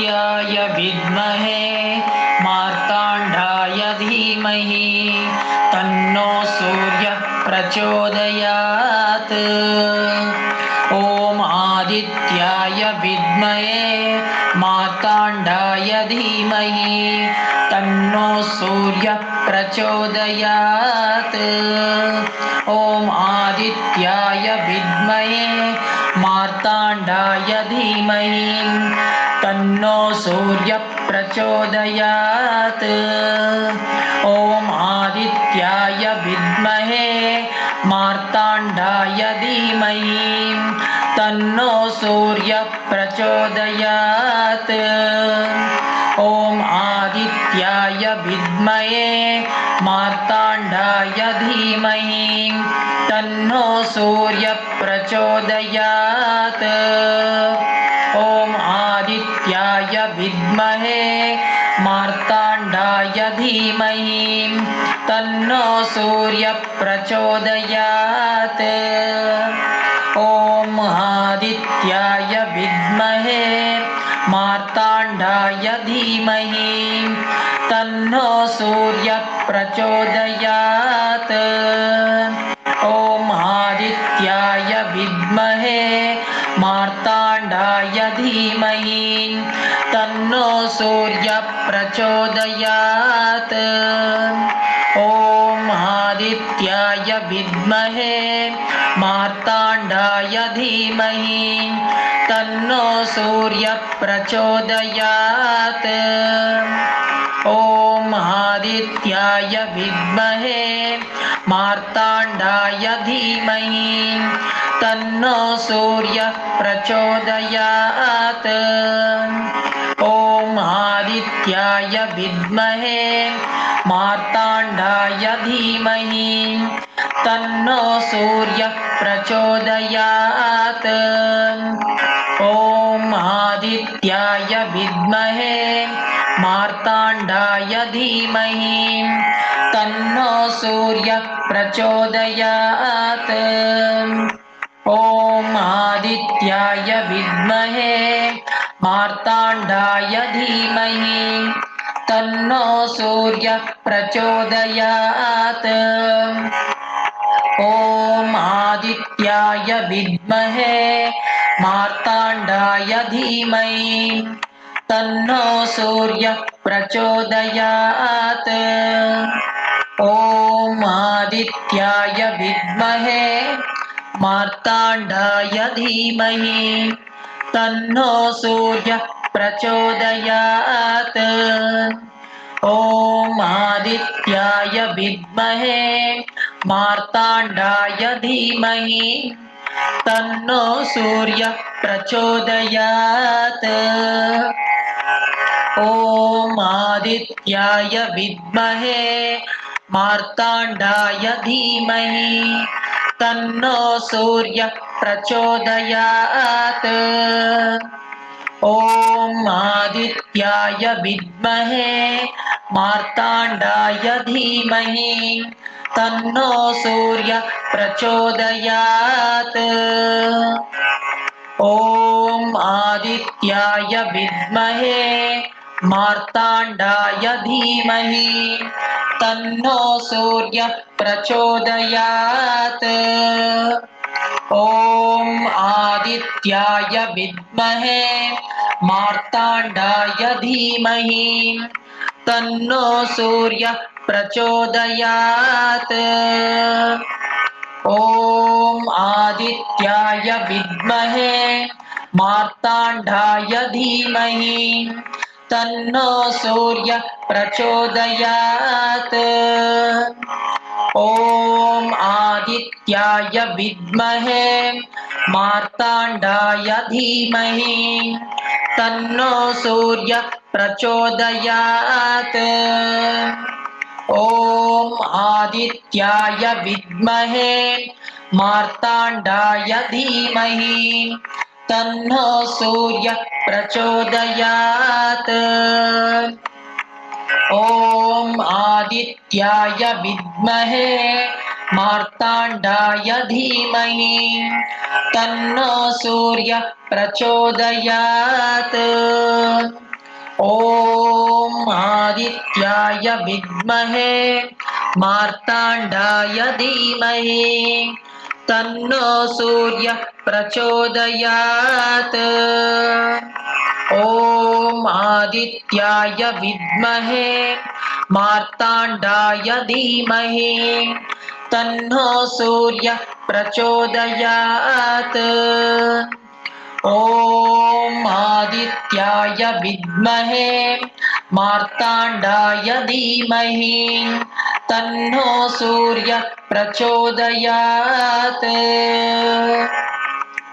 आदित्याय विद्महे मार्ताण्डाय धीमहि तन्नो सूर्यः प्रचोदयात्। ॐ आदित्याय विद्महे मार्ताण्डाय धीमहि तन्नो सूर्यः प्रचोदयात्। ॐ आदित्याय विद्महे मार्ताण्डाय धीमहि। तन्नो सूर्यः प्रचोदयात् ॐ आदित्याय विद्महे। मार्ताण्डाय धीमहि। तन्नो सूर्यः प्रचोदयात् ॐ आदित्याय विद्महे मार्ताण्डाय धीमहि तन्नो सूर्यः प्रचोदयात् ॐ आदित्याय विद्महे मार्ताण्डाय धीमहि तन्नो सूर्यः प्रचोदयात् ॐ आदित्याय विद्महे मार्ताण्डाय धीमहि तन्नो सूर्यः प्रचोदयात् ॐ आदित्याय विद्महे मार्ताण्डाय धीमहि। तन्नो सूर्यः प्रचोदयात् ॐ आदित्याय विद्महे मार्ताण्डाय धीमहि। तन्नो सूर्यः प्रचोदयात् ॐ आदित्याय विद्महे मार्ताण्डाय धीमहि तन्नो सूर्यः प्रचोदयात्। ॐ आदित्याय विद्महे मार्ताण्डाय धीमहि तन्नो सूर्यः प्रचोदयात्। ॐ आदित्याय विद्महे मार्ताण्डाय धीमहि। तन्नो सूर्यः प्रचोदयात्। ॐ आदित्याय विद्महे। मार्ताण्डाय धीमहि। तन्नो सूर्यः प्रचोदयात्। ॐ आदित्याय विद्महे। मार्ताण्डाय धीमहि तन्नो सूर्यः प्रचोदयात्। ॐ आदित्याय विद्महे, मार्ताण्डाय धीमहि। तन्नो सूर्यः प्रचोदयात्। ॐ आदित्याय विद्महे, मार्ताण्डाय धीमहि। तन्नो सूर्यः प्रचोदयात्। ॐ आदित्याय विद्महे मार्ताण्डाय धीमहि। तन्नो सूर्यः प्रचोदयात्। ॐ आदित्याय विद्महे मार्ताण्डाय धीमहि। तन्नो सूर्यः प्रचोदयात्। ॐ आदित्याय विद्महे मार्ताण्डाय धीमहि, तन्नो सूर्य प्रचोदयात्। ॐ आदित्याय विद्महे, मार्ताण्डाय धीमहि, तन्नो सूर्यः प्रचोदयात्। ॐ आदित्याय विद्महे, मार्ताण्डाय धीमहि तन्नो सूर्यः प्रचोदयात्। ॐ आदित्याय विद्महे मार्ताण्डाय धीमहि। तन्नो सूर्यः प्रचोदयात्। ॐ आदित्याय विद्महे मार्ताण्डाय धीमहि तन्नो सूर्यः प्रचोदयात्। ॐ आदित्याय विद्महे मार्ताण्डाय धीमहि। तन्नो सूर्यः प्रचोदयात्। ॐ आदित्याय विद्महे मार्ताण्डाय धीमहि। तन्नो सूर्यः प्रचोदयात्। ॐ आदित्याय विद्महे मार्ताण्डाय धीमहि तन्नो सूर्यः प्रचोदयात्। ॐ आदित्याय विद्महे मार्ताण्डाय धीमहि तन्नो सूर्यः प्रचोदयात्।